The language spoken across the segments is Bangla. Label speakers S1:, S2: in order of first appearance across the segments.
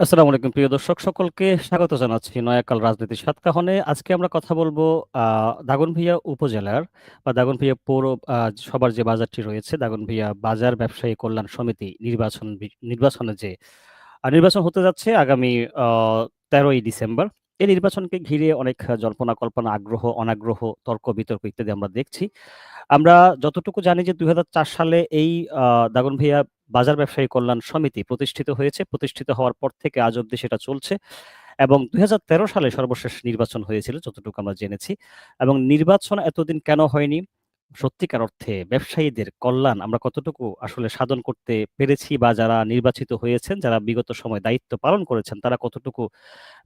S1: আসসালামু আলাইকুম প্রিয় দর্শক সকলকে স্বাগত জানাচ্ছি নয়াকাল রাজনীতির সাতকাহনে। আজকে আমরা কথা বলব দাগনভূঞা উপজেলার বা দাগনভূঞা পৌর সবার যে বাজারটি রয়েছে দাগনভূঞা বাজার ব্যবসায়ী কল্যাণ সমিতি নির্বাচন নির্বাচনে যে নির্বাচন হতে যাচ্ছে আগামী ১৩ই ডিসেম্বর। এই নির্বাচনকে ঘিরে অনেক জল্পনা কল্পনা, আগ্রহ, অনাগ্রহ, তর্ক-বিতর্ক ইত্যাদি আমরা দেখছি। আমরা যতটুকু জানি যে ২০০৪ সালে এই দাগনভূঞা বাজার ব্যবসায়ী কল্যাণ সমিতি প্রতিষ্ঠিত হয়েছে। প্রতিষ্ঠিত হওয়ার পর থেকে আজ অব্দি সেটা চলছে এবং দুই হাজার তেরো সালে সর্বশেষ নির্বাচন হয়েছিল, যতটুকু আমরা জেনেছি এবং নির্বাচন এতদিন কেন হয়নি? সত্যিকার অর্থে ব্যবসায়ীদের কল্যাণ আমরা কতটুকু আসলে সাধন করতে পেরেছি বা যারা নির্বাচিত হয়েছেন, যারা বিগত সময়ে দায়িত্ব পালন করেছেন, তারা কতটুকু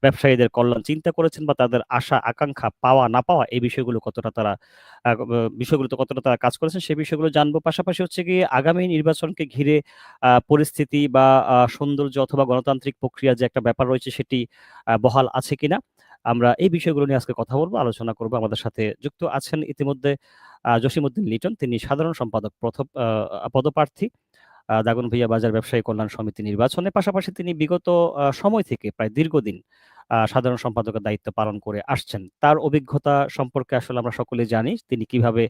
S1: ব্যবসায়ীদের কল্যাণ চিন্তা করেছেন বা তাদের আশা আকাঙ্ক্ষা পাওয়া না পাওয়া এই বিষয়গুলো কতটা তারা বিষয়গুলোতে কতটা তারা কাজ করেছেন সেই বিষয়গুলো জানব। পাশাপাশি হচ্ছে গিয়ে আগামী নির্বাচনকে ঘিরে পরিস্থিতি বা সৌন্দর্য অথবা গণতান্ত্রিক প্রক্রিয়া যে একটা ব্যাপার রয়েছে সেটি বহাল আছে কিনা? আমরা এই বিষয়গুলো নিয়ে আজকে কথা বলব, আলোচনা করব। আমাদের সাথে যুক্ত আছেন ইতিমধ্যে জসিমউদ্দিন লিটন। তিনি সাধারণ সম্পাদক, প্রথম পদপ্রার্থী দাগনভূঞা বাজার ব্যবসায়ী কল্যাণ সমিতি নির্বাচনে। পাশাপাশি তিনি বিগত সময় থেকে প্রায় দীর্ঘদিন সাধারণ সম্পাদকের দায়িত্ব পালন করে আসছেন। তার অভিজ্ঞতা সম্পর্কে আসলে আমরা সকলেই জানি। তিনি কীভাবে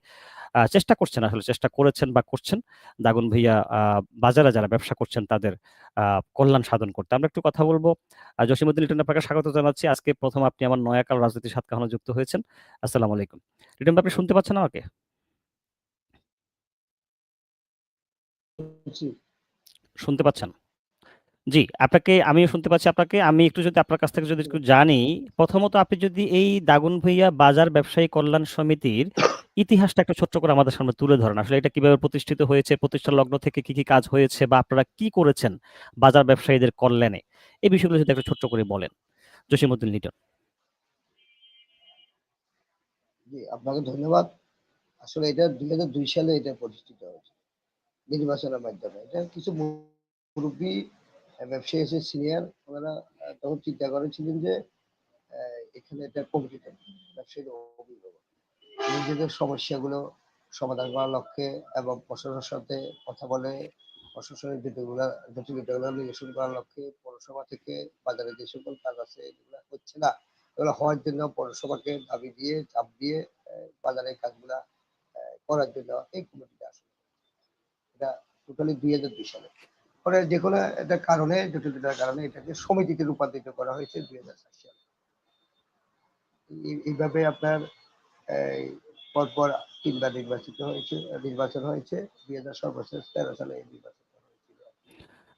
S1: চেষ্টা করছেন, আসলে চেষ্টা করেছেন বা করছেন দাগনভূঞা, আ, বাজারে যারা ব্যবসা করছেন তাদের কল্যাণ সাধন করতে। আমরা একটু কথা বলব আ, জসিমউদ্দিন লিটন আপনাকে স্বাগত জানাচ্ছি। আজকে প্রথম আপনি আমার নয়াকাল রাজনীতির সাতকাহনে যুক্ত হয়েছেন। আসসালামু আলাইকুম। লিটন আপনি শুনতে পাচ্ছেন আমাকে? শুনতে পাচ্ছেন? জি, আপনাকে আমিও শুনতে পাচ্ছি আপনাকে। আমি একটু যদি আপনার কাছ থেকে যদি একটু জানি, প্রথমত আপনি যদি এই দাগনভূঞা বাজার ব্যবসায়ী কল্যাণ সমিতির ইতিহাসটা একটু ছোট্ট করে আমাদের সামনে তুলে ধরেন। আসলে এটা কীভাবে প্রতিষ্ঠিত হয়েছে, প্রতিষ্ঠা লগ্ন থেকে কি, কি কাজ হয়েছে বা আপনারা কি করেছেন বাজার ব্যবসায়ীদের কল্যাণে? এই বিষয়গুলো যদি একটু ছোট্ট করে বলেন। জসিমউদ্দিন লিটন।
S2: জি, আপনাকে ধন্যবাদ। আসলে এটা ২০০২ সালে এটা প্রতিষ্ঠিত হয়েছে। নির্বাচনের মাধ্যমে। কিছু মুরুব্বি ব্যবসায়ী সিনিয়র ওনারা তখন চিন্তা করেছিলেন যে এখানে কমিটি অভিভাবক। নিজেদের সমস্যাগুলো সমাধান করার লক্ষ্যে এবং প্রশাসনের সাথে কথা বলে প্রশাসনের জটিলতাগুলো নিরসন করার লক্ষ্যে পৌরসভা থেকে বাজারে যে সকল কাজ আছে এগুলো হচ্ছে না। এগুলো হওয়ার জন্য পৌরসভাকে দাবি দিয়ে, চাপ দিয়ে বাজারের কাজগুলা করার জন্য এই কমিটিটা আসে। এটা টোটালি ২০০২ সালে। পরে যেকোনো একটা কারণে জটিলতার কারণে এটাকে সমিতিতে রূপান্তরিত করা হয়েছে ২০০৪ সালে। এইভাবে আপনার পরপর ৩ বার নির্বাচিত হয়েছে নির্বাচন হয়েছে। ২০০০ সর্বশেষ ১৩ সালে এই নির্বাচনটা হয়েছিল।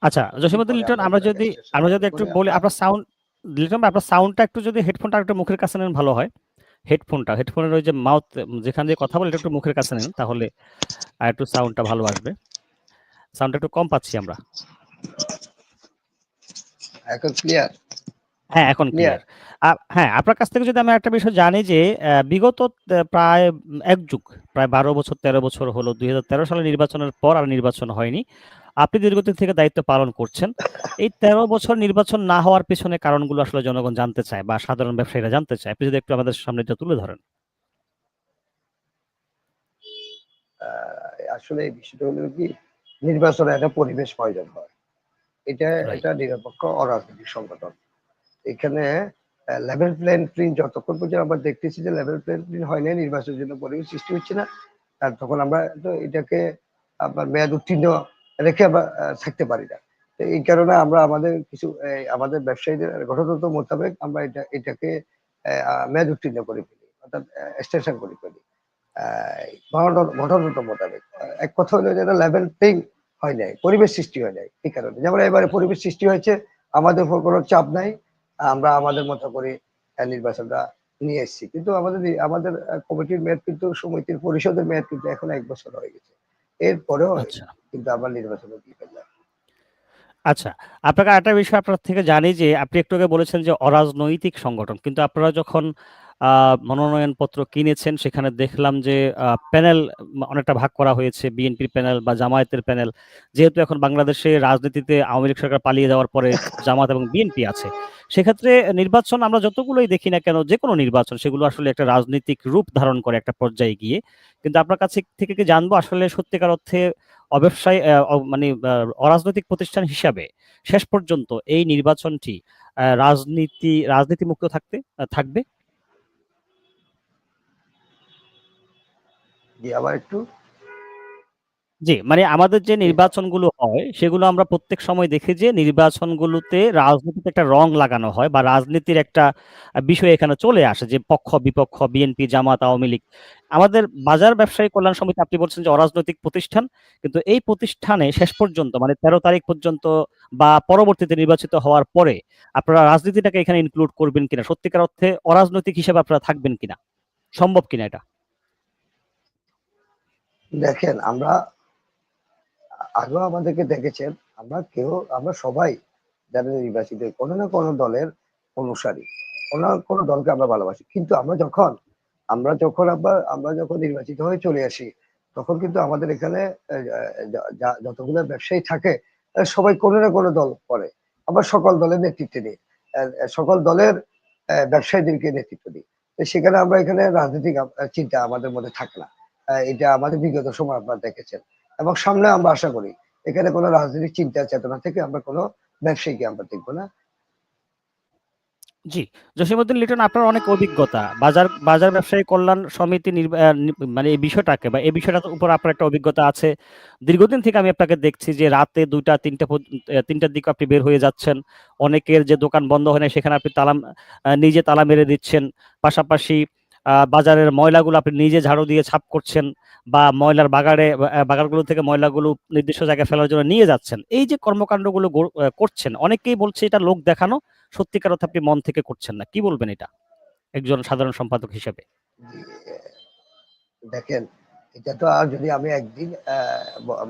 S1: আচ্ছা, জসিমউদ্দিন লিটন
S2: আমরা
S1: যদি আমরা যদি একটু বলি আপনার সাউন্ড লিটন আপনার সাউন্ডটা একটু যদি হেডফোনটা আরেকটু মুখের কাছে নেন ভালো হয়। হেডফোনটা, হেডফোনের ওই যে মাউথ যেখান দিয়ে কথা বলেন এটা একটু মুখের কাছে নেন তাহলে আর একটু সাউন্ডটা ভালো আসবে। সাউন্ডটা একটু কম পাচ্ছি আমরা।
S2: এখন ক্লিয়ার?
S1: হ্যাঁ, এখন
S2: ক্লিয়ার?
S1: হ্যাঁ, আপনার কাছ থেকে যদি আমি একটা বিষয় জানি যে বিগত প্রায় এক যুগ, প্রায় ১২ বছর ১৩ বছর হলো ২০১৩ সালে নির্বাচনের পর আর নির্বাচন হয়নি। আপনি দীর্ঘদিন থেকে দায়িত্ব পালন করছেন। এই ১৩ বছর নির্বাচন না হওয়ার পেছনে কারণগুলো আসলে জনগণ জানতে চায় বা সাধারণ ব্যবসায়ীরা জানতে চায়। আপনি যদি একটু আমাদের সামনে তুলে ধরেন।
S2: আসলে এই বিষয়টা হলো কি নির্বাচনে একটা পরিবেশ প্রয়োজন হয়। এটা। এটা নিরপেক্ষ অরাজনৈতিক সংগঠন। এখানে লেভেল প্লেইং ফিল্ড যতক্ষণ পর্যন্ত আমরা দেখতেছি যে লেভেল প্লেইং ফিল্ড হয় নাই, নির্বাচনের জন্য পরিবেশ সৃষ্টি হচ্ছে না। আর তখন আমরা তো এটাকে আপনার মেয়াদ উত্তীর্ণ রেখে আমরা থাকতে পারি না। এই কারণে আমরা আমাদের কিছু আমাদের ব্যবসায়ীদের গঠনতন্ত্র মোতাবেক আমরা এটা এটাকে মেয়াদ উত্তীর্ণ করে ফেলি। অর্থাৎ এক্সটেনশন করে ফেলি। গঠনতন্ত্র মোতাবেক। এক কথা হলো যে এটা লেভেল প্লেইং হয় নাই। পরিবেশ সৃষ্টি হয় নাই। এই কারণে। যেমন এবারে পরিবেশ সৃষ্টি হয়েছে, আমাদের উপর কোনো চাপ নাই। আমরা আমাদের মতো করে নির্বাচনটা নিয়ে এসেছি। কিন্তু আমাদের আমাদের কমিটির মেয়াদ কিন্তু সমিতির পরিষদের মেয়াদ কিন্তু এখন এক বছর হয়ে গেছে। এরপরেও
S1: আচ্ছা।
S2: কিন্তু আমরা নির্বাচনে।
S1: আচ্ছা, আপনাকে আরেকটা বিষয় আপনার থেকে জানি যে আপনি একটু আগে বলেছেন যে অরাজনৈতিক সংগঠন। কিন্তু আপনারা যখন মনোনয়নপত্র কিনেছেন সেখানে দেখলাম যে প্যানেল অনেকটা ভাগ করা হয়েছে। বিএনপির প্যানেল বা জামায়াতের প্যানেল। যেহেতু এখন বাংলাদেশে রাজনীতিতে আওয়ামী লীগ সরকার পালিয়ে যাওয়ার পরে জামাত এবং বিএনপি আছে। সেক্ষেত্রে নির্বাচন আমরা যতগুলোই দেখি না কেন যে কোনো নির্বাচন, সেগুলো আসলে একটা রাজনৈতিক রূপ ধারণ করে একটা পর্যায়ে গিয়ে। কিন্তু আপনার কাছে থেকে কি জানব আসলে সত্যিকার অর্থে অব্যবসায়ী মানে অরাজনৈতিক প্রতিষ্ঠান হিসাবে শেষ পর্যন্ত এই নির্বাচনটি রাজনীতি রাজনীতি মুক্ত থাকতে থাকবে
S2: আবার একটু
S1: জি মানে আমাদের যে নির্বাচনগুলো হয়, সেগুলো আমরা প্রত্যেক সময় দেখি যে নির্বাচনগুলোতে রাজনীতিতে একটা রং লাগানো হয় বা রাজনীতির একটা বিষয় এখানে চলে আসে যে পক্ষ, বিপক্ষ, বিএনপি, জামাত, আওয়ামী লীগ। আমাদের বাজার ব্যবসায়ী কল্যাণ সমিতি, আপনি বলছেন যে অরাজনৈতিক প্রতিষ্ঠান, কিন্তু এই প্রতিষ্ঠানে শেষ পর্যন্ত মানে তেরো তারিখ পর্যন্ত বা পরবর্তীতে নির্বাচিত হওয়ার পরে আপনারা রাজনীতিটাকে এখানে ইনক্লুড করবেন কিনা? সত্যিকার অর্থে অরাজনৈতিক হিসেবে আপনারা থাকবেন কিনা? সম্ভব কিনা এটা?
S2: দেখেন, আমরা আগেও আমাদেরকে দেখেছেন, আমরা কেউ, আমরা সবাই যারা নির্বাচিত কোনো না কোনো দলের অনুসারী, কোনো না কোনো দলকে আমরা ভালোবাসি। কিন্তু আমরা যখন আমরা যখন আবার, আমরা যখন নির্বাচিত হয়ে চলে আসি, তখন কিন্তু আমাদের এখানে যতগুলো ব্যবসায়ী থাকে সবাই কোনো না কোনো দল করে। আমরা সকল দলের নেতৃত্ব দিই সকল দলের ব্যবসায়ীদেরকে নেতৃত্ব দিই। সেখানে আমরা এখানে রাজনৈতিক চিন্তা আমাদের মধ্যে থাকে না। এটা আমাদের বিগত সময় আপনারা দেখেছেন। এবং সামনে আমরা আশা করি এখানে কোনো রাজনৈতিক চিন্তা চেতনা থেকে আমরা কোনো ব্যবসায়ীকে আমরা দেখব না।
S1: জি, জসিমউদ্দিন লিটন, আপনার অনেক অভিজ্ঞতা। বাজার বাজার ব্যবসায়ী কল্যাণ সমিতি মানে এই বিষয়টাকে বা এই বিষয়টার উপর আপনার একটা অভিজ্ঞতা আছে। দীর্ঘদিন থেকে আমি আপনাকে দেখছি যে রাতে দুইটা, তিনটা তিনটার দিকে আপনি বের হয়ে যাচ্ছেন। অনেকের যে দোকান বন্ধ হয় না সেখানে আপনি তালা নিজে তালা মেরে দিচ্ছেন। পাশাপাশি বাজারের ময়লাগুলো আপনি নিজে ঝাড়ু দিয়ে ছাপ করছেন বা ময়লার বাগারে আহ, বাগানগুলো থেকে ময়লাগুলো নির্দিষ্ট জায়গায় ফেলার জন্য নিয়ে যাচ্ছেন। এই যে কর্মকাণ্ডগুলো করছেন অনেকেই বলছে এটা লোক দেখানো সত্যিকার অর্থে আপনি মন থেকে করছেন না। কি বলবেন এটা? একজন সাধারণ সম্পাদক হিসেবে।
S2: দেখেন এটা তো আর যদি আমি একদিন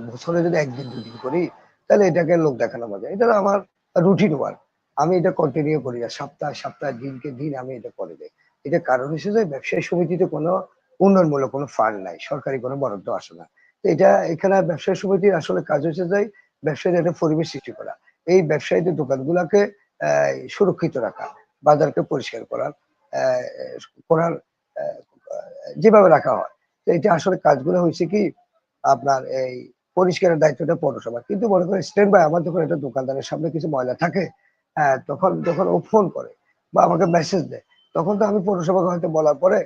S2: বছরে যদি একদিন দুদিন করি তাহলে এটাকে লোক দেখানো মজা এটা তো আমার রুটিন ওয়ার্ক আমি এটা কন্টিনিউ করি না। সপ্তাহ সপ্তাহ দিনকে দিন আমি এটা করে যাই এটা কারণ হিসেবে ব্যবসায়ী সমিতিতে কোনো উন্নয়নমূলক কোনো ফান্ড নাই, সরকারি কোনো বরাদ্দ আসে না। এটা এখানে ব্যবসায়ী সমিতির আসলে কাজ হচ্ছে যে ব্যবসায়ীদের একটা পরিবেশ সৃষ্টি করা, এই ব্যবসায়ীদের দোকানগুলোকে সুরক্ষিত রাখা, বাজারকে পরিষ্কার করার করার যেভাবে রাখা হয়। তো এটা আসলে কাজগুলো হয়েছে কি, আপনার এই পরিষ্কারের দায়িত্বটা পৌরসভা কিন্তু মনে করেন স্ট্যান্ড বাই আমার যখন একটা দোকানদারের সামনে কিছু ময়লা থাকে হ্যাঁ তখন, যখন ও ফোন করে বা আমাকে মেসেজ দেয় তখন তো আমি পৌরসভাকে হয়তো বলার পরে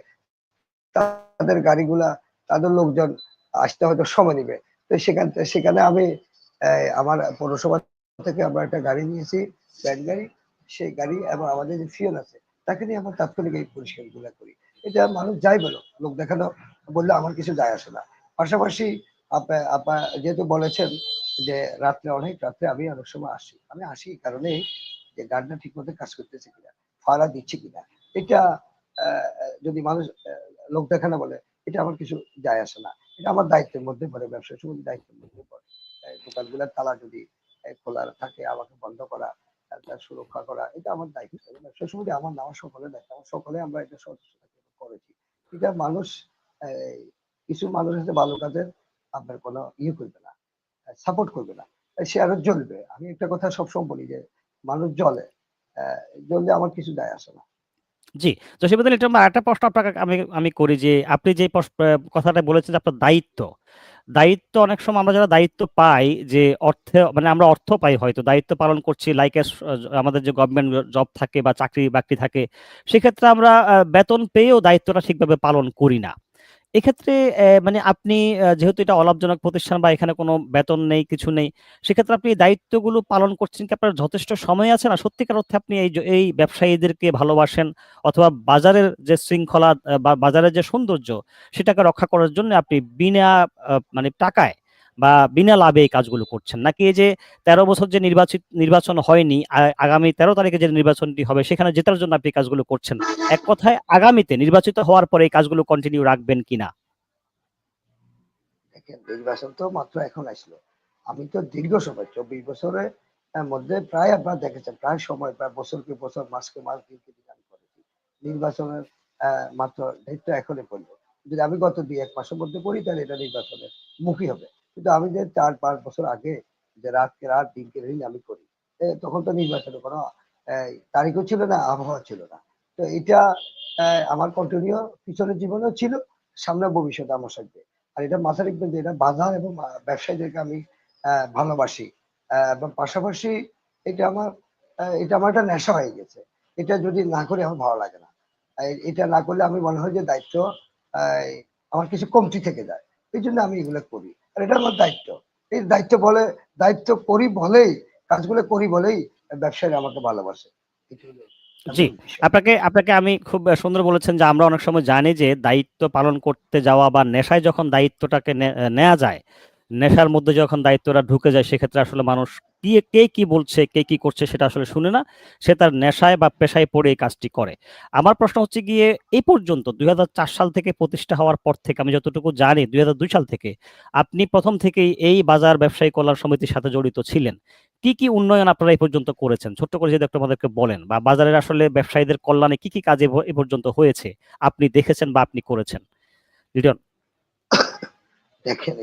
S2: তাদের গাড়িগুলা, তাদের লোকজন আসতে হয়তো সময় নিবে। তো সেখান সেখানে আমি আমার পৌরসভা থেকে আমরা একটা গাড়ি নিয়েছি ব্যান গাড়ি। সেই গাড়ি এবং আমাদের যে ফিয়ন আছে, তাকে নিয়ে আমরা তাৎক্ষণিক এই পরিষ্কারগুলা করি। এটা মানুষ যাই বলো, লোক দেখানো, বললে আমার কিছু যায় আসে না। পাশাপাশি আপা যেহেতু বলেছেন যে রাত্রে, অনেক রাত্রে আমি অনেক সময় আসি। আমি আসি কারণেই যে গাড়িটা ঠিক মতো কাজ করতেছে কিনা ফাড়া দিচ্ছে কিনা। এটা যদি মানুষ লোক দেখানো বলে, এটা আমার কিছু যায় আসে না। এটা আমার দায়িত্বের মধ্যে পড়ে ব্যবসা সমিতির দায়িত্বের মধ্যে পড়ে। দোকানগুলোর তালা যদি খোলা থাকে, আমাকে বন্ধ করা, তার সুরক্ষা করা, এটা আমার দায়িত্ব। ব্যবসা সমিতি আমার নাম সকলে দায়িত্ব সকলে আমরা এটা সদস্য করেছি। এটা মানুষ কিছু মানুষ আছে ভালো কাজের আপনার কোনো ইয়ে করবে না সাপোর্ট করবে না সে আরও জ্বলবে। আমি একটা কথা সবসময় বলি যে, মানুষ জ্বলে জ্বললে আমার কিছু যায় আসে না।
S1: জি জসিমউদ্দিন এটা আমার একটা প্রশ্ন আপনাকে আমি আমি করি যে আপনি যে কথাটা বলেছেন যে আপনার দায়িত্ব। দায়িত্ব অনেক সময় আমরা যারা দায়িত্ব পাই যে অর্থে মানে আমরা অর্থ পাই হয়তো, দায়িত্ব পালন করছি লাইক আমাদের যে গভর্নমেন্ট জব থাকে বা চাকরি বাকরি থাকে, সেক্ষেত্রে আমরা বেতন পেয়েও দায়িত্বটা ঠিকভাবে পালন করি না। এক্ষেত্রে মানে আপনি যেহেতু এটা অলাভজনক প্রতিষ্ঠান বা এখানে কোনো বেতন নেই, কিছু নেই, সেক্ষেত্রে আপনি দায়িত্বগুলো পালন করছেন কি আপনার যথেষ্ট সময় আছে না? সত্যিকার অর্থে আপনি এই এই ব্যবসায়ীদেরকে ভালোবাসেন অথবা বাজারের যে শৃঙ্খলা বা বাজারের যে সৌন্দর্য, সেটাকে রক্ষা করার জন্য আপনি বিনা মানে টাকায় বা বিনা লাভে এই কাজগুলো করছেন? নাকি এই যে তেরো বছর যে নির্বাচিত, নির্বাচন হয়নি আগামী তেরো তারিখে যে নির্বাচনটি হবে, সেখানে জেতার জন্য আপনি কাজগুলো করছেন। এক কথায় আগামীতে নির্বাচিত হওয়ার পরে এই কাজগুলো কন্টিনিউ রাখবেন কিনা?
S2: নির্বাচন তো মাত্র এখন আসলো। আমি তো দীর্ঘ সময়, চব্বিশ বছরের মধ্যে প্রায় আপনারা দেখেছেন, প্রায় সময়, প্রায় বছরকে বছর, মাসকে মাস নির্বাচনের মাত্র দায়িত্ব এখনই পড়ল। যদি আমি গত দুই এক মাসের মধ্যে করি, তাহলে এটা নির্বাচনের মুখী হবে। কিন্তু আমি যে চার পাঁচ বছর আগে যে রাতকে রাত, দিনকে দিন আমি করি তখন তো নির্বাচনের কোনো তারিখও ছিল না আবহাওয়া ছিল না। তো এটা আমার কন্টিনিউ পিছনের জীবনেও ছিল, সামনে ভবিষ্যতে আমার সাথে। আর এটা মাথায় রাখবেন যে এটা বাজার এবং ব্যবসায়ীদেরকে আমি ভালোবাসি। এবং পাশাপাশি এটা আমার এটা আমার একটা নেশা হয়ে গেছে। এটা যদি না করি আমার ভালো লাগে না। এটা না করলে আমি মনে হয় যে দায়িত্ব আমার কিছু কমতি থেকে যায়। এই জন্য আমি এগুলো করি। আর এটা আমার দায়িত্ব। এই দায়িত্ব বলে দায়িত্ব করি বলেই কাজগুলো করি বলেই ব্যবসায়ী আমাকে ভালোবাসে।
S1: জি, আপনাকে আপনাকে আমি খুব সুন্দর বলেছেন যে আমরা অনেক সময় জানি যে দায়িত্ব পালন করতে যাওয়া বা নেশায় যখন দায়িত্বটাকে নেওয়া যায় নেশার মধ্যে যখন দায়িত্বটা ঢুকে যায়, সেক্ষেত্রে আসলে মানুষ কি, কে কি বলছে, কে কি করছে সেটা আসলে শুনে না। সে তার নেশায় বা পেশায় পড়ে এই কাজটি করে। আমার প্রশ্ন হচ্ছে গিয়ে এই পর্যন্ত দুই সাল থেকে প্রতিষ্ঠা হওয়ার পর থেকে, আমি যতটুকু জানি দু হাজার দুই সাল থেকে আপনি প্রথম থেকেই এই বাজার ব্যবসায়ী কল্যাণ সমিতির সাথে জড়িত ছিলেন। কি কি উন্নয়ন আপনারা এই পর্যন্ত করেছেন? ছোট্ট করে যদি একটু আমাদেরকে বলেন, বা বাজারের আসলে ব্যবসায়ীদের কল্যাণে কি কি কাজ এ পর্যন্ত হয়েছে, আপনি দেখেছেন বা আপনি করেছেন?
S2: দেখেন,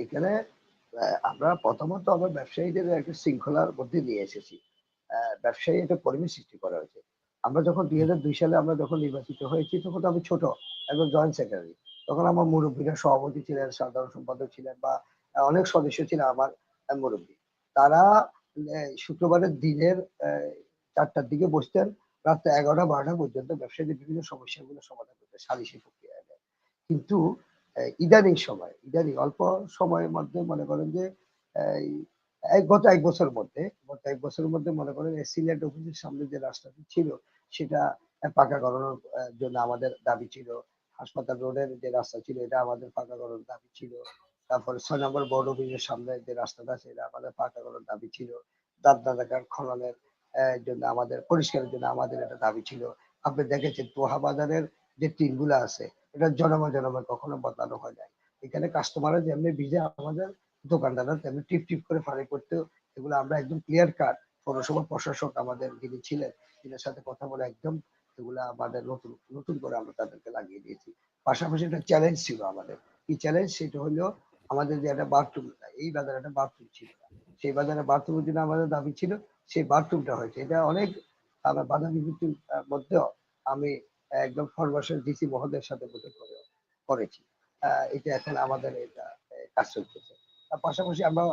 S2: এখানে আমরা প্রথমত আমরা ব্যবসায়ীদের একটা শৃঙ্খলার মধ্যে নিয়ে এসেছি। ব্যবসায়ী একটা পরিবেশ সৃষ্টি করা হয়েছে। আমরা যখন দুই দুই সালে আমরা যখন নির্বাচিত হয়েছি, তখন আমি ছোট, একজন জয়েন্ট সেক্রেটারি তখন আমার মুরব্বীরা সভাপতি ছিলেন, সাধারণ সম্পাদক ছিলেন বা অনেক সদস্য ছিলেন আমার মুরব্বী। তারা শুক্রবারের দিনের চারটার দিকে বসতেন, রাত এগারোটা বারোটা পর্যন্ত ব্যবসায়ীদের বিভিন্ন সমস্যাগুলো সমাধান করতে সালিশি প্রক্রিয়া কিন্তু ইদানিং সময়, ইদানিং অল্প সময়ের মধ্যে মনে করেন যে এক গত এক বছরের মধ্যে, গত এক বছরের মধ্যে মনে করেন সিলেট অফিসের সামনে যে রাস্তাটি ছিল, সেটা পাকা করানোর জন্য আমাদের দাবি ছিল। হাসপাতাল রোডের যে রাস্তা ছিল, এটা আমাদের পাকা করানোর দাবি ছিল। তারপরে ছয় নম্বর বোর্ড অফিসের সামনে যে রাস্তাটা সেটা আমাদের পাকা করানোর দাবি ছিল। দাঁত দাদাকার খননের জন্য আমাদের, পরিষ্কারের জন্য আমাদের একটা দাবি ছিল। আপনি দেখেছেন, তোহা বাজারের যে টিনগুলো আছে এটা জনমে জনমে কখনো বদলানো হয় নাই। এখানে কাস্টমাররা যেমনি ভিজে আমাদের দোকানদাররা তেমনি টিপ টিপ করে ফাড়ি করতে এগুলো আমরা একদম ক্লিয়ার কাট পৌরসভা প্রশাসক আমাদের যিনি ছিলেন, তিনের সাথে কথা বলে একদম এগুলা আমাদের নতুন নতুন করে আমরা তাদেরকে লাগিয়ে দিয়েছি। পাশাপাশি একটা চ্যালেঞ্জ ছিল আমাদের। কি চ্যালেঞ্জ সেটা হলো আমাদের যে একটা বাথরুম এই বাজারে একটা বাথরুম ছিল। সেই বাজারে বাথরুমের জন্য আমাদের দাবি ছিল, সেই বাথরুমটা হয়েছে। এটা অনেক আমার বাধা বিপত্তির মধ্যেও আমি একদম ফরমাসের ডিসি মহোদয়ের সাথে বসে করে, করেছি। এটা এখন আমাদের এটা কাজ চলতেছে। তার পাশাপাশি আমরা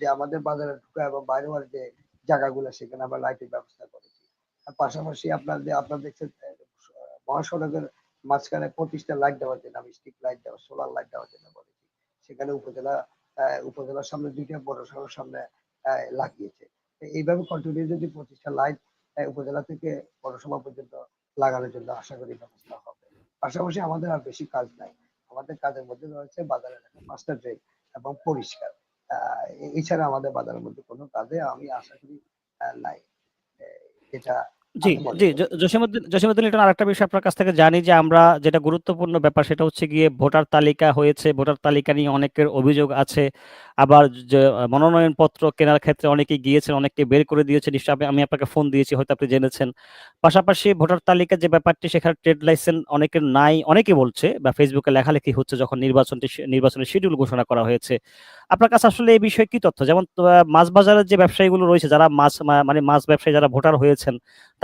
S2: যে আমাদের বাজারে ঢুকা এবং বাইরে বাইরে যে জায়গাগুলো, সেখানে আমরা লাইটের ব্যবস্থা করেছি। আর পাশাপাশি আপনার যে, আপনার দেখছেন মহাসড়কের মাঝখানে পঁচিশটা লাইট দেওয়ার জন্য, আমি স্ট্রিট লাইট দেওয়া, সোলার লাইট দেওয়ার জন্য বলেছি। সেখানে উপজেলা উপজেলার সামনে দুইটা, বড় পৌরসভার সামনে লাগিয়েছে। এইভাবে কন্টিনিউ যদি পঁচিশটা লাইট উপজেলা থেকে পৌরসভা পর্যন্ত লাগানোর জন্য আশা করি ব্যবস্থা হবে। পাশাপাশি আমাদের আর বেশি কাজ নাই। আমাদের কাজের মধ্যে রয়েছে বাজারের একটা মাস্টার ড্রেন এবং পরিষ্কার। এছাড়া আমাদের বাজারের মধ্যে কোনো কাজে আমি আশা করি নাই। এটা
S1: জি জি
S2: করি।
S1: জ- জসীমউদ্দিন জসীমউদ্দিন লিটন আরেকটা বিষয় আপনার কাছ থেকে জানি যে আমরা যেটা গুরুত্বপূর্ণ ব্যাপার সেটা হচ্ছে গিয়ে ভোটার তালিকা হয়েছে ভোটার তালিকা নিয়ে অনেকের অভিযোগ আছে। আবার যে মনোনয়ন কেনার ক্ষেত্রে অনেকে গিয়েছেন অনেককে বের করে দিয়েছে নিশ্চয়ই আমি আপনাকে ফোন দিয়েছি হয়তো আপনি জেনেছেন। পাশাপাশি ভোটার তালিকার যে ব্যাপারটি সেখানে ট্রেড লাইসেন্স অনেকের নাই অনেকে বলছে বা ফেসবুকে লেখালেখি হচ্ছে যখন নির্বাচনটি নির্বাচনের শিডিউল ঘোষণা করা হয়েছে। আপনার কাছে আসলে এই বিষয়ে কি তথ্য? যেমন মাছ বাজারের যে ব্যবসায়ীগুলো রয়েছে যারা মাছ মানে মাছ ব্যবসায়ী যারা ভোটার হয়েছেন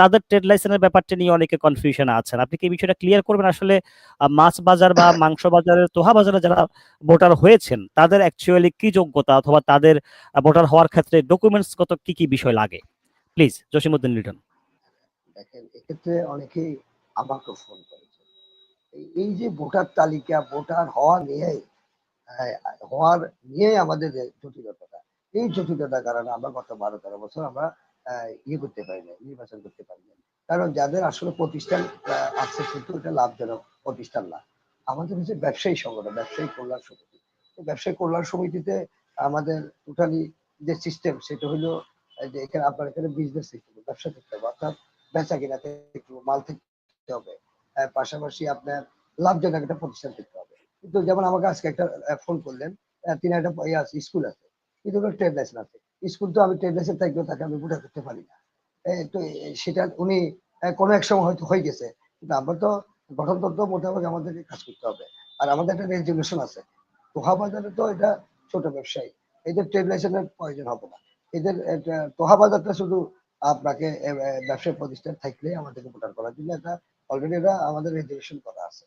S1: তাদের ট্রেড লাইসেন্সের ব্যাপারটা নিয়ে অনেকে কনফিউশন আছেন। আপনি কি এই বিষয়টা ক্লিয়ার করবেন? আসলে মাছ বাজার বা মাংস বাজারের তোহা বাজারে যারা ভোটার হয়েছেন তাদের অ্যাকচুয়ালি কি যোগ্যতা অথবা তাদের ভোটার হওয়ার ক্ষেত্রে ডকুমেন্টস কত কি কি বিষয় লাগে? প্লিজ জসিমউদ্দিন লিটন।
S2: দেখেন এক্ষেত্রে অনেকেই আমাকে ফোন করেছে। এই- যে ভোটার তালিকা ভোটার হওয়া নিয়ে হওয়ার নিয়ে আমাদের জটিলতাটা এই জটিলতার কারণে আমরা গত বারো তেরো বছর আমরা ইয়ে করতে পারি না, নির্বাচন করতে পারি না। কারণ যাদের আসলে প্রতিষ্ঠান আছে কিন্তু এটা লাভজনক প্রতিষ্ঠান না। আমাদের হচ্ছে ব্যবসায়ী সংগঠন, ব্যবসায়ী কল্যাণ সমিতি। ব্যবসায়ী কল্যাণ সমিতিতে আমাদের টোটালি যে সিস্টেম সেটা হলো যে এখানে আপনার এখানে বিজনেস হবে, ব্যবসা থাকতে হবে, অর্থাৎ বেচা কিনা হবে, মাল থাকতে হবে পাশাপাশি আপনার লাভজনক একটা প্রতিষ্ঠান থাকতে হবে। কিন্তু যেমন আমাকে আজকে একটা ফোন করলেন তিনি একটা ইয়ে স্কুল আছে, কিন্তু ট্রেড লাইসেন্স আছে। স্কুল তো আমি ট্রেড থাকলেও তাকে আমি ভোটার করতে পারি না। তো সেটা উনি কোনো এক সময় হয়তো হয়ে গেছে। কিন্তু আমরা তো গঠনতন্ত্র মোতাবেক আমাদেরকে কাজ করতে হবে। আর আমাদের একটা রেজুলেশন আছে। তোহা বাজারে তো এটা ছোট ব্যবসায়ী। এদের ট্রেড লাইসেন্সের প্রয়োজন হবে না। এদের তোহা বাজারটা শুধু আপনাকে ব্যবসায়ী প্রতিষ্ঠান থাকলে আমাদেরকে ভোটার করার জন্য এটা অলরেডি এটা আমাদের রেজুলেশন করা আছে।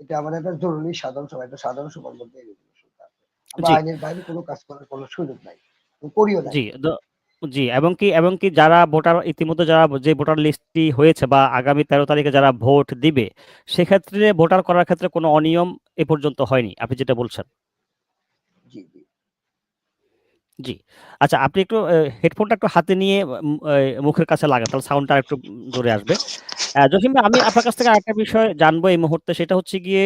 S2: এটা আমাদের একটা জরুরি সাধারণ সভা একটা সাধারণ সভার মধ্যে রেজুলেশনটা আছে। আইনের বাইরে কোনো কাজ করার কোনো সুযোগ নাই। করিও
S1: জি জি এবং কি এবং কি যারা ভোটার ইতিমধ্যে যারা যে ভোটার লিস্টটি হয়েছে বা আগামী তেরো তারিখে যারা ভোট দিবে সেক্ষেত্রে ভোটার করার ক্ষেত্রে কোনো অনিয়ম এ পর্যন্ত হয়নি আপনি যেটা বলছেন।
S2: জি জি।
S1: জি আচ্ছা আপনি একটু হেডফোনটা একটু হাতে নিয়ে মুখের কাছে লাগান তাহলে সাউন্ডটা একটু জোরে আসবে। জসিম আমি আপনার কাছ থেকে আরেকটা বিষয় জানব এই মুহূর্তে সেটা হচ্ছে গিয়ে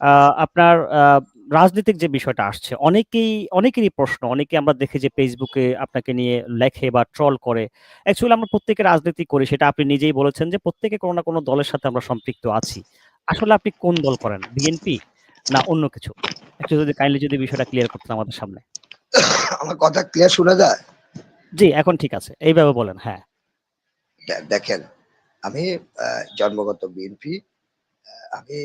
S1: আহ, আপনার আহ, রাজনৈতিক যে বিষয়টা আসছে অনেকেই অনেকেরই প্রশ্ন। অনেকে আমরা দেখি যে ফেসবুকে আপনাকে নিয়ে লেখে বা ট্রল করে। অ্যাকচুয়ালি আমরা প্রত্যেকে রাজনীতি করি সেটা আপনি নিজেই বলেছেন যে প্রত্যেকে কোনো না কোনো দলের সাথে আমরা সম্পৃক্ত আছি। আসলে আপনি কোন দল করেন বিএনপি না অন্য কিছু? একটু যদি কাইন্ডলি যদি বিষয়টা ক্লিয়ার করতেন আমাদের সামনে।
S2: আমার কথা ক্লিয়ার শোনা যায়?
S1: জি এখন ঠিক আছে। এইভাবে বলেন হ্যাঁ।
S2: দেখেন আমি জন্মগত বিএনপি আমি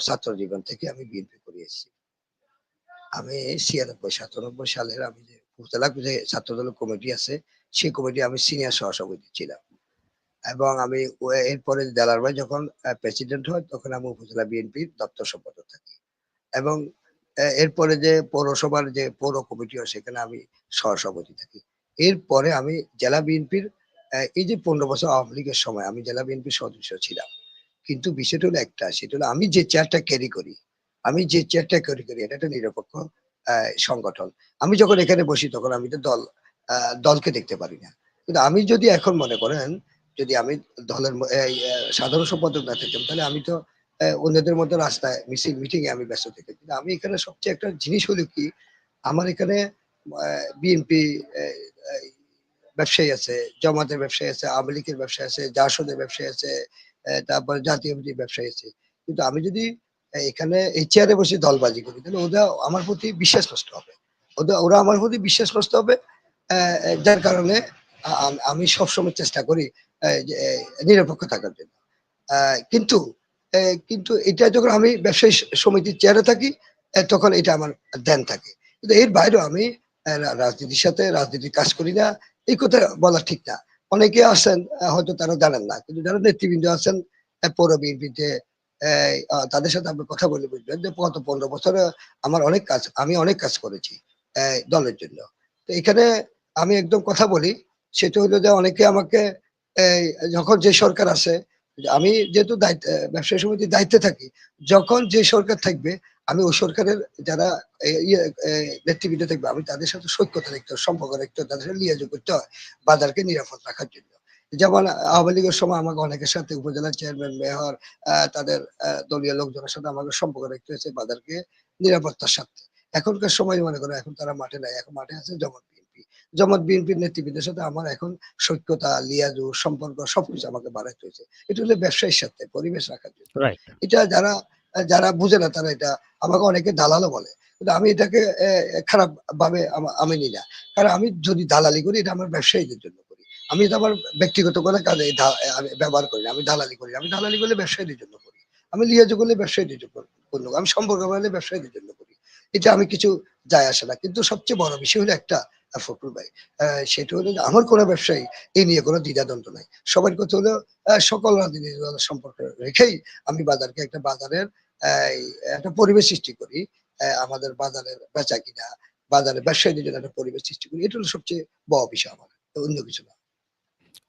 S2: ছাত্র জীবন থেকে আমি বিএনপি করে এসেছি আমি ছিয়ানব্বই, সাতানব্বই সালের আমি যে উপজেলা যে ছাত্র দলের কমিটি আছে, সেই কমিটি আমি সিনিয়র সহসভাপতি ছিলাম। এবং আমি এরপরে দেলার ভাই যখন প্রেসিডেন্ট হয়, তখন আমি উপজেলা বিএনপির দপ্তর সম্পাদক থাকি। এবং এরপরে যে পৌরসভার যে পৌর কমিটি হয়, সেখানে আমি সহসভাপতি থাকি। এরপরে আমি জেলা বিএনপির এই যে পনেরো বছর আওয়ামী লীগের সময় আমি জেলা বিএনপির সদস্য ছিলাম। কিন্তু বিষয়টা হলো একটা, সেটা হলো আমি যে চেয়ারটা ক্যারি করি আমি যে চেয়ারটা ক্যারি করি, এটা একটা নিরপেক্ষ সংগঠন। আমি যখন এখানে বসি, তখন আমি তো দল দলকে দেখতে পারি না। কিন্তু আমি যদি এখন মনে করেন, যদি আমি দলের সাধারণ সম্পাদক না থাকতাম, তাহলে আমি তো অন্যদের মতো রাস্তায় মিছিল মিটিং এ আমি ব্যস্ত থাকি কিন্তু আমি এখানে সবচেয়ে একটা জিনিস হলো কি, আমার এখানে বিএনপি ব্যবসায়ী আছে, জমাতের ব্যবসায়ী আছে, আওয়ামী লীগের ব্যবসায়ী আছে, জাসদের ব্যবসায়ী আছে তারপর জাতীয় ব্যবসায়ী আছে। কিন্তু আমি যদি এখানে এই চেয়ারে বসে দলবাজি করি। তাহলে ওরা আমার প্রতি বিশ্বাস নষ্ট হবে। ওদের ওরা আমার প্রতি বিশ্বাস নষ্ট হবে যার কারণে আমি সবসময় চেষ্টা করি নিরপেক্ষ থাকার জন্য। কিন্তু কিন্তু এটা যখন আমি ব্যবসায়ী সমিতির চেয়ারে থাকি তখন এটা আমার ধ্যান থাকে। কিন্তু এর বাইরেও আমি রাজনীতির সাথে রাজনীতির কাজ করি না, এই কথা বলা ঠিক না। অনেকে আছেন হয়তো তারা জানেন না, কিন্তু যারা নেতৃবৃন্দ আছেন পৌর বিএনপিতে তাদের সাথে আপনি কথা বলে বুঝবেন যে গত পনেরো বছরে আমার অনেক কাজ, আমি অনেক কাজ করেছি দলের জন্য। তো এখানে আমি একদম কথা বলি, সেটা হলো যে অনেকে আমাকে যখন যে সরকার আছে আমি যেহেতু দায়িত্ব, ব্যবসায়ী সমিতির দায়িত্বে থাকি, যখন যে সরকার থাকবে, আমি ওই সরকারের যারা নেতৃবৃন্দ থাকবে, আমি তাদের সাথে সৈক্যতা রাখতে সম্পর্ক রাখতে তাদের সাথে লিয়াজু করতে হয়, বাজারকে নিরাপদ রাখার জন্য। যেমন আওয়ামী লীগের সময় আমাকে অনেকের সাথে উপজেলা চেয়ারম্যান মেয়র তাদের দলীয় লোকজনের সাথে আমাকে সম্পর্ক রাখতে হয়েছে বাজারকে নিরাপত্তার সাথে। এখনকার সময় মনে করো এখন তারা মাঠে নাই এখন মাঠে আছে জমাত বিএনপি। জমাত বিএনপির নেতৃবৃন্দের সাথে আমার এখন সৈক্যতা লিয়াজু সম্পর্ক সবকিছু আমাকে বাড়াইতে হয়েছে। এটা হলো ব্যবসায়ীর সাথে পরিবেশ রাখার জন্য। এটা যারা যারা বুঝে না তারা এটা আমাকে অনেকে দালালও বলে। কিন্তু আমি এটাকে খারাপ ভাবে আমা- নিই না। কারণ আমি যদি দালালি করি এটা আমার ব্যবসায়ীদের জন্য। আমি তো আমার ব্যক্তিগত কোনো কাজে আমি ব্যবহার করি না আমি দালালি করি আমি দালালি করলে ব্যবসায়ীদের জন্য করি। আমি লিয়াজু করলে ব্যবসায়ীদের জন্য করব আমি সম্পর্ক বানালে ব্যবসায়ীদের জন্য করি। এটা আমি কিছু যায় আসে না। কিন্তু সবচেয়ে বড় বিষয় হলো একটা আহ, ফখরুল ভাই সেটা হলো আমার কোনো ব্যবসায়ী এই নিয়ে কোনো দ্বিধাদ্বন্দ্ব নাই। সবার কথা হলো সকল রাজনীতি দলের সম্পর্ক রেখেই আমি বাজারকে একটা বাজারের একটা পরিবেশ সৃষ্টি করি। আমাদের বাজারের বেচা কিনা বাজারে ব্যবসায়ীদের জন্য একটা পরিবেশ সৃষ্টি করি। এটা হলো সবচেয়ে বড় বিষয় আমার। অন্য কিছু না।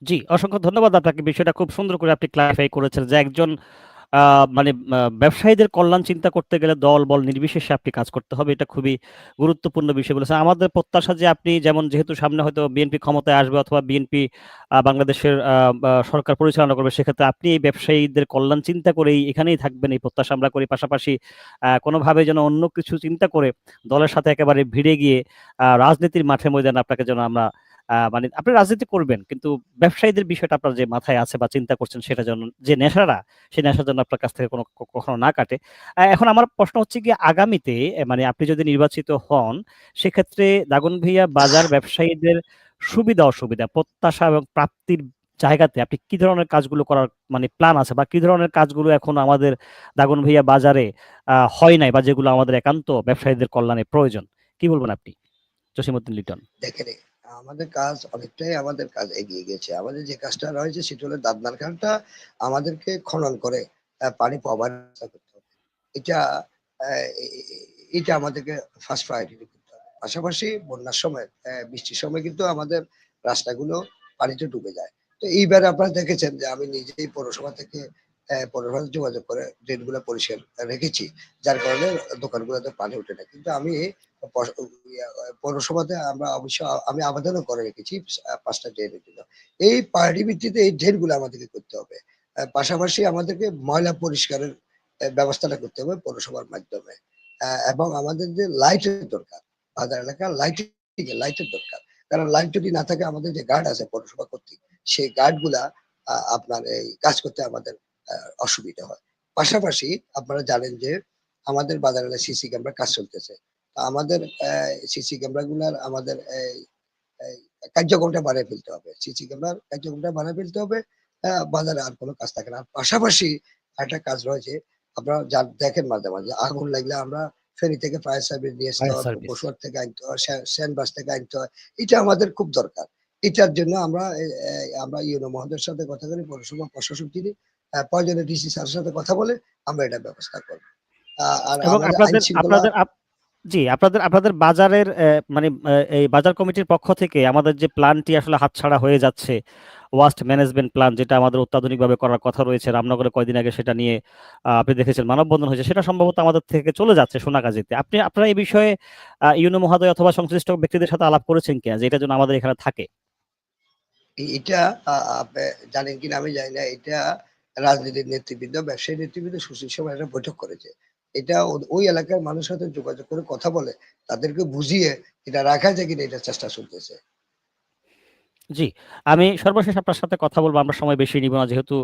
S1: জি, অসংখ্য ধন্যবাদ আপনাকে। বিষয়টা খুব সুন্দর করে আপনি ক্লারিফাই করেছেন যে একজন মানে ব্যবসায়ীদের কল্যাণ চিন্তা করতে গেলে দল, বল নির্বিশেষে আপনি কাজ করতে হবে। এটা খুবই গুরুত্বপূর্ণ বিষয় বলেছেন আমাদের প্রত্যাশা যে আপনি যেমন যেহেতু সামনে হয়তো বিএনপি ক্ষমতায় আসবে অথবা বিএনপি বাংলাদেশের সরকার পরিচালনা করবে, সেক্ষেত্রে আপনি এই ব্যবসায়ীদের কল্যাণ চিন্তা করেই এখানেই থাকবেন। এই প্রত্যাশা আমরা করি। পাশাপাশি কোনোভাবে যেন অন্য কিছু চিন্তা করে দলের সাথে একেবারে ভিড়ে গিয়ে রাজনীতির মাঠে ময়দানে আপনাকে যেন আমরা মানে আপনি রাজনীতি করবেন, কিন্তু ব্যবসায়ীদের বিষয়টা আপনার যে মাথায় আছে বা চিন্তা করছেন সেটা যেন, যে নেশারা, সেই নেশার জন্য আপনার কাছ থেকে কোনো কখনো না কাটে। এখন আমার প্রশ্ন হচ্ছে কি আগামীতে মানে আপনি যদি নির্বাচিত হন, সেক্ষেত্রে দাগন দাগনভূঞা বাজার ব্যবসায়ীদের সুবিধা, অসুবিধা, প্রত্যাশা এবং প্রাপ্তির জায়গাতে আপনি কি ধরনের কাজগুলো করার মানে প্ল্যান আছে বা কি ধরনের কাজগুলো এখন আমাদের দাগন দাগনভূঞা বাজারে হয় নাই বা যেগুলো আমাদের একান্ত ব্যবসায়ীদের কল্যাণে প্রয়োজন? কি বলবেন আপনি? জসিমউদ্দিন লিটন।
S2: দেখেন আমাদের কাজ অনেকটাই আমাদের কাজ এগিয়ে গেছে। আমাদের যে কাজটা রয়েছে সেটা হলো দাদনার খানটা আমাদেরকে খনন করে পানি পাওয়ার ব্যবস্থা করতে হবে। এটা এটা আমাদেরকে ফার্স্ট প্রায়োরিটি করতে হবে। পাশাপাশি বন্যার সময় বৃষ্টির সময় কিন্তু আমাদের রাস্তাগুলো পানিতে ডুবে যায়। তো এইবার আপনারা দেখেছেন যে আমি নিজেই পৌরসভা থেকে পৌরসভাতে যোগাযোগ করে ড্রেনগুলো পরিষ্কার রেখেছি, যার কারণে দোকানগুলোতে পানি ওঠে না। কিন্তু আমি পৌরসভাতে আমরা অবশ্য আমি আবেদনও করে রেখেছি পাঁচটা ড্রেনের জন্য। এই পাহাড়ি ভিত্তিতে এই ড্রেনগুলো আমাদেরকে করতে হবে। পাশাপাশি আমাদেরকে ময়লা পরিষ্কারের ব্যবস্থাটা করতে হবে পৌরসভার মাধ্যমে। এবং আমাদের যে লাইটের দরকার, বাজার এলাকার লাইটিং লাইটের দরকার, কারণ লাইট যদি না থাকে আমাদের যে গার্ড আছে পৌরসভা কর্তৃক, সেই গার্ডগুলা আপনার এই কাজ করতে আমাদের অসুবিধা হয়। পাশাপাশি আপনারা জানেন যে আমাদের বাজারে সিসি ক্যামেরা কাজ চলতেছে। আমাদের সিসি ক্যামেরা গুলার আমাদের কার্যক্রমটা বাড়িয়ে ফেলতে হবে। সিসি ক্যামেরার কার্যক্রমটা বাড়িয়ে ফেলতে হবে বাজারে আর কোনো কাজ থাকে না। আর পাশাপাশি একটা কাজ রয়েছে আপনারা যা দেখেন মাঝে মাঝে আগুন লাগলে আমরা ফেরি থেকে ফায়ার সার্ভিস নিয়ে আসতে হয়। পশুয়ার থেকে আনতে হয় স্যান্ডবাস থেকে আনতে হয়। এটা আমাদের খুব দরকার। এটার জন্য আমরা আমরা ইউনো মহোদয়ের সাথে কথা বলি পৌরসভা প্রশাসক যিনি আহ, প্রয়োজনে ডিসি স্যারের সাথে কথা বলে আমরা এটা ব্যবস্থা করব। আর
S1: আপনাদের আপনাদের জি আপনাদের আপনাদের বাজারের মানে এই বাজার কমিটির পক্ষ থেকে আমাদের যে প্ল্যানটি আসলে হাতছাড়া হয়ে যাচ্ছে ওয়াস্ট ম্যানেজমেন্ট প্ল্যান যেটা আমাদের অত্যাধুনিকভাবে করার কথা রয়েছে রামনগরে কয়দিন আগে সেটা নিয়ে আপনি দেখেছেন মানববন্ধন হয়েছে সেটা সম্ভবত আমাদের থেকে চলে যাচ্ছে সোনাগাজীতে। আপনি আপনারা এই বিষয়ে ইউনো মহোদয় অথবা সংশ্লিষ্ট ব্যক্তিদের সাথে আলাপ করেছেন কিনা যে এটার জন্য আমাদের এখানে থাকে?
S2: এটা আপনি জানেন কিনা আমি জানি না এটা রাজনীতির নেতৃবৃন্দ, ব্যবসায়ী নেতৃবৃন্দ, সুশীল সভা একটা বৈঠক করেছে। এটা ওই এলাকার মানুষের সাথে যোগাযোগ করে কথা বলে তাদেরকে বুঝিয়ে এটা রাখা যায় কিনা এটা চেষ্টা চলতেছে।
S1: জি, আমি সর্বশেষ আপনার সাথে কথা বলব, আমরা সময় বেশি নিব না, যেহেতু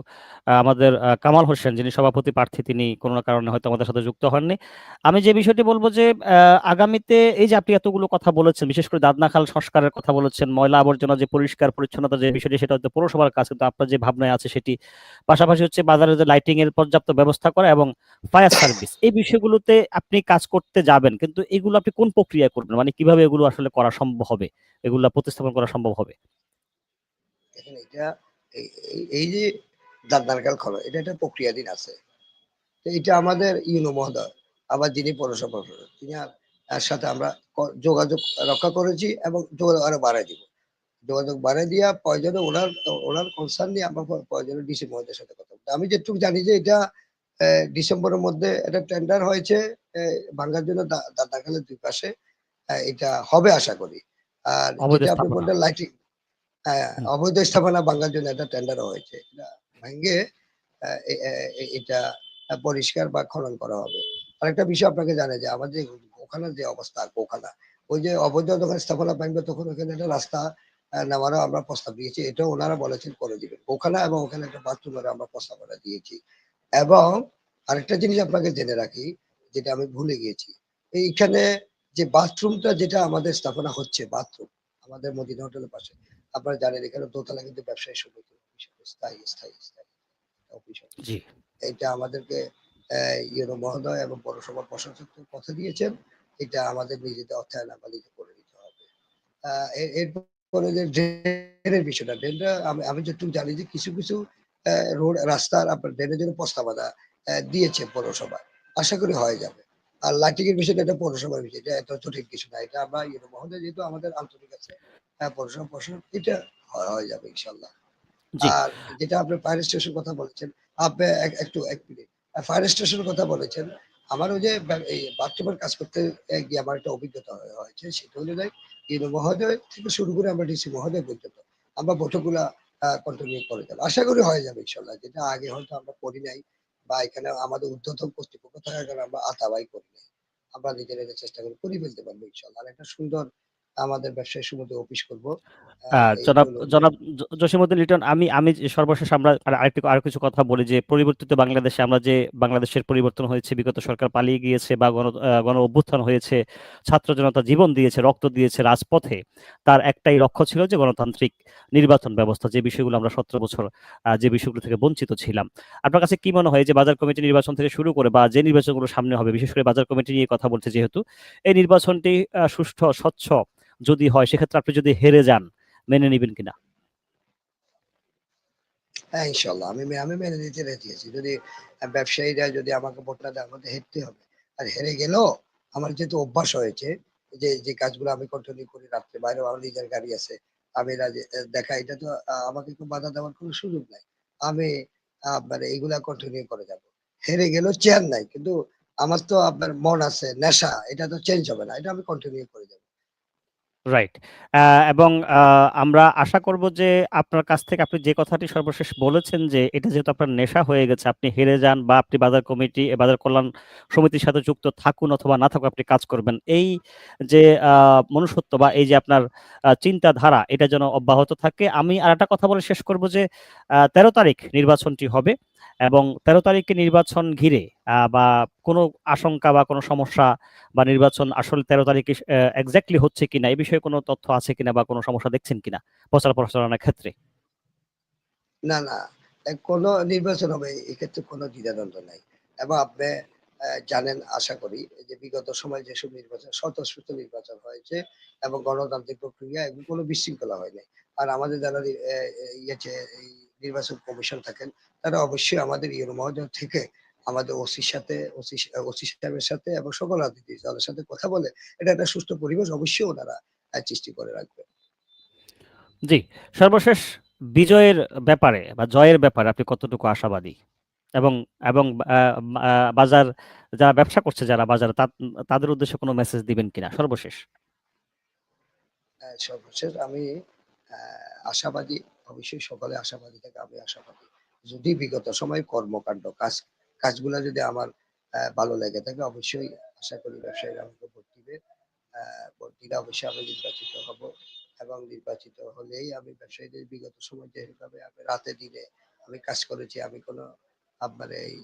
S1: আমাদের কামাল হোসেন, যিনি সভাপতি প্রার্থী, তিনি কোনো না কারণে হয়তো আমাদের সাথে যুক্ত হননি। আমি যে বিষয়টি বলব যে আগামীতে এই যে আপনি এতগুলো কথা বলেছেন, বিশেষ করে দাদনাখাল সংস্কারের কথা বলেছেন, ময়লা আবর্জনা যে পরিষ্কার পরিচ্ছন্নতা যে বিষয়টি, সেটা হয়তো পৌরসভার কাজ কিন্তু আপনার যে ভাবনায় আছে, সেটি পাশাপাশি হচ্ছে বাজারে যে লাইটিং এর পর্যাপ্ত ব্যবস্থা করা এবং ফায়ার সার্ভিস এই বিষয়গুলোতে আপনি কাজ করতে যাবেন, কিন্তু এগুলো আপনি কোন প্রক্রিয়া করবেন? মানে কীভাবে এগুলো আসলে করা সম্ভব হবে? এগুলো প্রতিস্থাপন করা সম্ভব হবে?
S2: দেখেন এটা এই- যে দাঁড়কাল খরচ এটা একটা প্রক্রিয়াধীন আছে। তো এটা আমাদের ইউনো মহোদয় আবার যিনি পৌরসভা তিনি আর- সাথে আমরা যোগাযোগ রক্ষা করেছি এবং যোগাযোগ আরও বাড়াই দিব। যোগাযোগ বাড়াই দিয়া প্রয়োজনে ওনার ওনার কনসার্ন নিয়ে আমরা প্রয়োজনে ডিসি মহোদয়ের সাথে কথা বলব। আমি যেটুকু জানি যে এটা ডিসেম্বরের মধ্যে একটা টেন্ডার হয়েছে ভাঙ্গার জন্য দা- দাঁড়াখালের দুই পাশে এটা হবে আশা করি। আর আপনি বললেন লাইটিং। অবৈধ স্থাপনা ভাঙ্গার জন্য একটা টেন্ডার হয়েছে। এটা ভেঙে এটা পরিষ্কার বা খনন করা হবে। আরেকটা বিষয় আপনাকে জানে যে আমাদের গোখানার যে অবস্থা গোখানা ওই যে অবৈধ যখন স্থাপনা ভাঙবে তখন ওখানে একটা রাস্তা নেওয়ারও আমরা প্রস্তাব দিয়েছি। এটাও ওনারা বলেছেন করে দিবেন। গোখানা এবং ওখানে একটা বাথরুমের আমরা প্রস্তাবনা দিয়েছি। এবং আরেকটা জিনিস আপনাকে জেনে রাখি যেটা আমি ভুলে গিয়েছি। এইখানে যে বাথরুমটা যেটা আমাদের স্থাপনা হচ্ছে বাথরুম আমাদের মদিনা হোটেলের পাশে আপনারা জানেন এখানে দোতলা কিন্তু ব্যবসায়ী সমিতি স্থায়ী স্থায়ী স্থায়ী অফিস এটা আমাদেরকে ইউনো মহোদয় এবং পৌরসভা প্রশাসককে কথা দিয়েছেন এটা আমাদের নিজেদের অর্থায়ন আমাদেরকে করে দিতে হবে। এরপরে যে ড্রেনের বিষয়টা ড্রেনটা আমি যেটুকু জানি যে কিছু কিছু রোড রাস্তার আপনার ড্রেনের জন্য প্রস্তাবনা দিয়েছে পৌরসভা। আশা করি হয়ে যাবে। আর লাইটিং এর বিষয়টা এটা পৌরসভার বিষয় এটা এত জটিল কিছু না এটা আমরা ইউনো মহোদয় যেহেতু আমাদের আন্তরিক আছে আহ, পৌরসভা এটা হয়ে যাবে ইনশাল্লাহ আর যেটা আপনি ফায়ার স্টেশন কথা বলেছেন আপনি একটু এক মিনিট ফায়ার স্টেশনের কথা বলেছেন আমার ওই যে এই বাথরুমের কাজ করতে গিয়ে আমার একটা অভিজ্ঞতা হয়ে- হয়েছে সেটা হলো যে ইউনো মহোদয় থেকে শুরু করে আমরা ডিসি মহোদয় পর্যন্ত আমরা বৈঠকগুলা কন্টিনিউ করে যাব। আশা করি হয়ে যাবে ইনশাল্লাহ যেটা আগে হয়তো আমরা করি নাই বা এখানে আমাদের উদ্যোতন কর্তৃপক্ষ থাকার কারণে আমরা আতাবাই করি নাই। আমরা নিজেরা চেষ্টা করে করে ফেলতে পারব ইনশাল্লাহ আর একটা সুন্দর আমাদের ব্যবসায়ী সমিতি অফিস করব।
S1: জনাব জনাব জসীমউদ্দিন লিটন আমি আমি সর্বশেষ আমরা আরেকটু আরও কিছু কথা বলি যে পরিবর্তিত বাংলাদেশে আমরা যে বাংলাদেশের পরিবর্তন হয়েছে বিগত সরকার পালিয়ে গিয়েছে বা গণ গণ অভ্যুত্থান হয়েছে ছাত্র জনতা জীবন দিয়েছে রক্ত দিয়েছে রাজপথে তার একটাই লক্ষ্য ছিল যে গণতান্ত্রিক নির্বাচন ব্যবস্থা যে বিষয়গুলো আমরা সতেরো বছর যে বিষয়গুলো থেকে বঞ্চিত ছিলাম। আপনার কাছে কি মনে হয় যে বাজার কমিটি নির্বাচন থেকে শুরু করে বা যে নির্বাচনগুলো সামনে হবে বিশেষ করে বাজার কমিটি নিয়ে কথা বলছে যেহেতু এই নির্বাচনটি আহ, সুষ্ঠু স্বচ্ছ যদি হয় সেক্ষেত্রে আপনি যদি হেরে যান মেনে নিবেন কিনা
S2: হ্যাঁ, ইনশাআল্লাহ আমি আমি মেনে নিতে রাজি আছি। যদি ব্যবসায়ীরা যদি আমাকে ভোট না দেয়, আমাকে হেরতে হবে। আর হেরে আমার যেহেতু অভ্যাস হয়েছে যে, যে কাজগুলো আমি কন্টিনিউ করি রাত্রে বাইরেও আমার নিজের গাড়ি আছে। আমি দেখা এটা তো আমাকে কেউ বাধা দেওয়ার কোনো সুযোগ নাই। আমি মানে এগুলা কন্টিনিউ করে যাব। হেরে গেলেও চেয়ার নাই। কিন্তু আমার তো আপনার মন আছে, নেশা এটা তো চেঞ্জ হবে না। এটা আমি কন্টিনিউ করে যাব।
S1: রাইট। এবং আমরা আশা করব যে আপনার কাছ থেকে আপনি যে কথাটি সর্বশেষ বলেছেন যে, এটা যেহেতু আপনার নেশা হয়ে গেছে, আপনি হেরে যান বা আপনি বাজার কমিটি, বাজার কল্যাণ সমিতির সাথে যুক্ত থাকুন অথবা না থাকুন আপনি কাজ করবেন। এই যে মনুষ্যত্ব বা এই যে আপনার চিন্তাধারা এটা যেন অব্যাহত থাকে। আমি আরেকটা কথা বলে শেষ করব যে তেরো তারিখ নির্বাচনটি হবে এবং ১৩ তারিখে নির্বাচন ঘিরে বা কোনো আশঙ্কা বা কোনো সমস্যা বা নির্বাচন আসলে ১৩ তারিখে এ এক্সাক্টলি হচ্ছে কিনা এ বিষয়ে কোনো তথ্য আছে কিনা বা কোনো সমস্যা দেখছেন কিনা প্রচার প্রচারণার ক্ষেত্রে?
S2: না, না। কোনো নির্বাচন হবে এক্ষেত্রে কোনো দ্বিধাদ্বন্দ্ব নাই। এবং আপনি জানেন আশা করি যে বিগত সময় যেসব নির্বাচন স্বতঃস্ফূর্ত নির্বাচন হয়েছে এবং গণতান্ত্রিক প্রক্রিয়া এবং কোনো বিশৃঙ্খলা হয় নাই। আর আমাদের এ ইয়েছে এই নির্বাচন কমিশন থাকেন, তারা অবশ্যই আমাদের ইউরো মহোদয় থেকে আমাদের ওসির সাথে ওসি ওসি সাহেবের সাথে এবং সকল রাজনীতি দলের সাথে কথা বলে এটা একটা সুস্থ পরিবেশ অবশ্যই ওনারা সৃষ্টি করে রাখবে
S1: জি, সর্বশেষ বিজয়ের ব্যাপারে বা জয়ের ব্যাপারে আপনি কতটুকু আশাবাদী? এবং এবং বাজার যারা ব্যবসা করছে যারা বাজারে তাদের উদ্দেশ্যে কোনো মেসেজ দিবেন কিনা সর্বশেষ?
S2: সর্বশেষ আমি আশাবাদী, অবশ্যই সকলে আশাবাদী থাকে, আমি আশাবাদী। যদি বিগত সময়ে কর্মকাণ্ড কাজ কাজগুলা যদি আমার ভালো লেগে থাকে অবশ্যই আশা করি ব্যবসায়ীরা আমাকে ভোট দিবে। ভোট দিলে অবশ্যই আমি নির্বাচিত হব এবং নির্বাচিত হলেই আমি ব্যবসায়ীদের বিগত সময় যেভাবে আমি রাতে দিনে আমি কাজ করেছি, আমি কোনো আপনার এই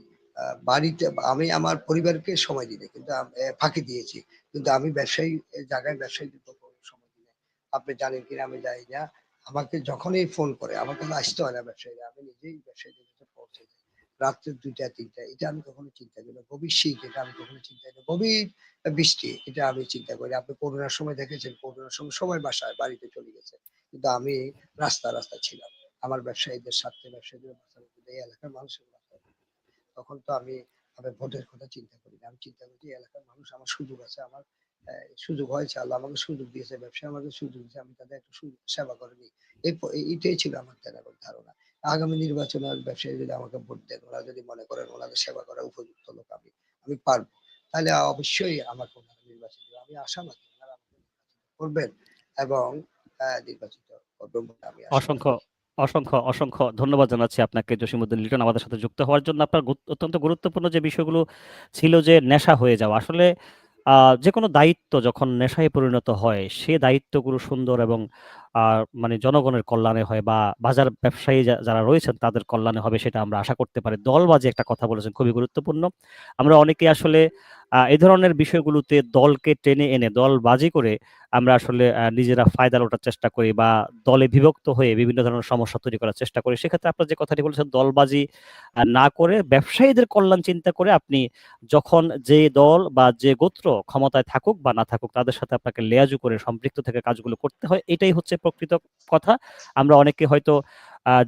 S2: বাড়িতে আমি আমার পরিবারকে সময় দিই কিন্তু ফাঁকি দিয়েছি। কিন্তু আমি ব্যবসায়ী জায়গায় ব্যবসায়ীদের কোনো সময় দিই আপনি জানেন কিনা আমি জানি না। আমাকে যখনই ফোন করে আমার কাছে আসতে হয় না ব্যবসায়ীরা। আমি নিজেই ব্যবসায়ীদের কাছে পৌঁছে যাই। রাত্রে ২ঃ০০ ৩ঃ০০ এটা আমি কখনো চিন্তা করি না। গভীর শীত এটা আমি কখনো চিন্তা করি না। গভীর বৃষ্টি এটা আমি চিন্তা করি। আপনি করোনার সময় দেখেছেন, করোনার সময় সবাই বাসায় বাড়িতে চলে গেছে। কিন্তু আমি রাস্তা রাস্তা ছিলাম। আমার ব্যবসায়ীদের স্বার্থে ব্যবসায়ীদের এই এলাকার মানুষের। তখন তো আমি আমার ভোটের কথা চিন্তা করি না। আমি চিন্তা করি এলাকার মানুষ আমার সুযোগ আছে, আমার সুযোগ হয়েছে আল্লাহ আমাকে সুযোগ দিয়েছে, ব্যবসায় আমাকে সুযোগ দিয়েছে। আমি তাদের একটু সু সেবা করে প এইটাই ছিল আমার ধারা ধারণা। আগামী নির্বাচনে ব্যবসায়ী যদি আমাকে ভোট দেন, ওরা যদি মনে করেন ওনাদের সেবা করার উপযুক্ত লোক আমি, আমি পারব। তাহলে অবশ্যই আমাকে ওনারা নির্বাচিত আমি আশাবাদী ওনারা করবেন এবং নির্বাচিত করবেন আমি
S1: অসংখ্য, অসংখ্য, অসংখ্য ধন্যবাদ জানাচ্ছি আপনাকে জসীমউদ্দিন লিটন আমাদের সাথে যুক্ত হওয়ার জন্য। আপনার অত্যন্ত গুরুত্বপূর্ণ যে বিষয়গুলো ছিল যে নেশা হয়ে যাওয়া। আসলে আ যেকোনো দায়িত্ব যখন নেশায় পরিণত হয়, সে দায়িত্বগুলো সুন্দর এবং মানে জনগণের কল্যাণে হয় বা বাজার ব্যবসায়ী যা যারা রয়েছেন তাদের কল্যাণে হবে সেটা আমরা আশা করতে পারি। দলবাজি একটা কথা বলেছেন খুবই গুরুত্বপূর্ণ। আমরা অনেকে আসলে এ ধরনের বিষয়গুলোতে দলকে টেনে এনে, দল বাজি করে আমরা আসলে নিজেরা ফায়দা লোটার চেষ্টা করি বা দলে বিভক্ত হয়ে বিভিন্ন ধরনের সমস্যা তৈরি করার চেষ্টা করি। সেক্ষেত্রে আপনার যে কথাটি বলেছেন দলবাজি না করে ব্যবসায়ীদের কল্যাণ চিন্তা করে আপনি যখন যে দল বা যে গোত্র ক্ষমতায় থাকুক বা না থাকুক, তাদের সাথে আপনাকে লেয়াজু করে, সম্পৃক্ত থেকে কাজগুলো করতে হয়। এটাই হচ্ছে প্রকৃত কথা। আমরা অনেকে হয়তো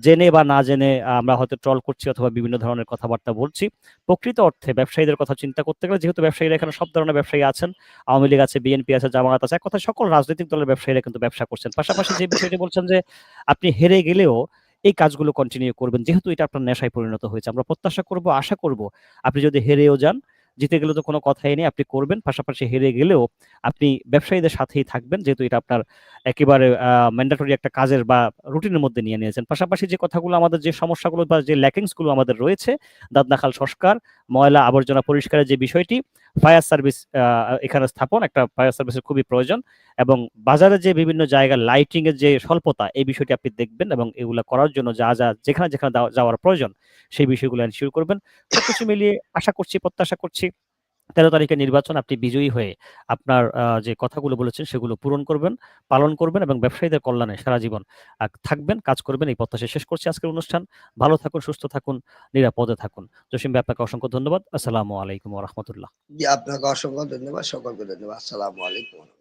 S1: জেনে বা না জেনে আমরা হয়তো ট্রল করছি অথবা বিভিন্ন ধরনের কথাবার্তা বলছি। প্রকৃত অর্থে ব্যবসায়ীদের কথা চিন্তা করতে গেলে যেহেতু ব্যবসায়ীরা এখানে সব ধরনের ব্যবসায়ী আছেন। আওয়ামী লীগ আছে, বিএনপি আছে, জামায়াত আছে। এক কথা সকল রাজনৈতিক দলের ব্যবসায়ীরা কিন্তু ব্যবসা করছেন। পাশাপাশি যে বিষয়টি বলছেন যে আপনি হেরে গেলেও এই কাজগুলো কন্টিনিউ করবেন। যেহেতু এটা আপনার নেশায় পরিণত হয়েছে। আমরা প্রত্যাশা করব, আশা করব আপনি যদি হেরেও যান, জিতে গেলে তো কোনো কথাই নেই। আপনি করবেন। পাশাপাশি হেরে গেলেও আপনি ব্যবসায়ীদের সাথেই থাকবেন। যেহেতু এটা আপনার একেবারে ম্যান্ডাটরি একটা কাজের বা রুটিনের মধ্যে নিয়ে নিয়েছেন। পাশাপাশি যে কথাগুলো আমাদের যে সমস্যাগুলো বা যে ল্যাকিংসগুলো আমাদের রয়েছে, দাঁত-নাখাল সংস্কার, ময়লা আবর্জনা পরিষ্কারের যে বিষয়টি, ফায়ার সার্ভিস এখানে স্থাপন একটা ফায়ার সার্ভিসের খুবই প্রয়োজন এবং বাজারে যে বিভিন্ন জায়গার লাইটিং এর যে স্বল্পতা এই বিষয়টি আপনি দেখবেন এবং এগুলো করার জন্য যা, যা যেখানে, যেখানে যাওয়ার প্রয়োজন সেই বিষয়গুলো এনশিওর করবেন। সবকিছু মিলিয়ে আশা করছি, প্রত্যাশা করছি ১৩ তারিখের নির্বাচন আপনি বিজয়ী হয়ে আপনার যে কথাগুলো বলেছেন সেগুলো পূরণ করবেন, পালন করবেন এবং ব্যবসায়ীদের কল্যাণে সারা জীবন থাকবেন, কাজ করবেন এই প্রত্যাশায় শেষ করছি আজকের অনুষ্ঠান। ভালো থাকুন, সুস্থ থাকুন, নিরাপদে থাকুন। জসিম আপনাকে অসংখ্য ধন্যবাদ। আসসালামু আলাইকুম রহমতুল্লাহ
S2: আপনাকে অসংখ্য ধন্যবাদ। সকলকে ধন্যবাদ। আসসালামু আলাইকুম।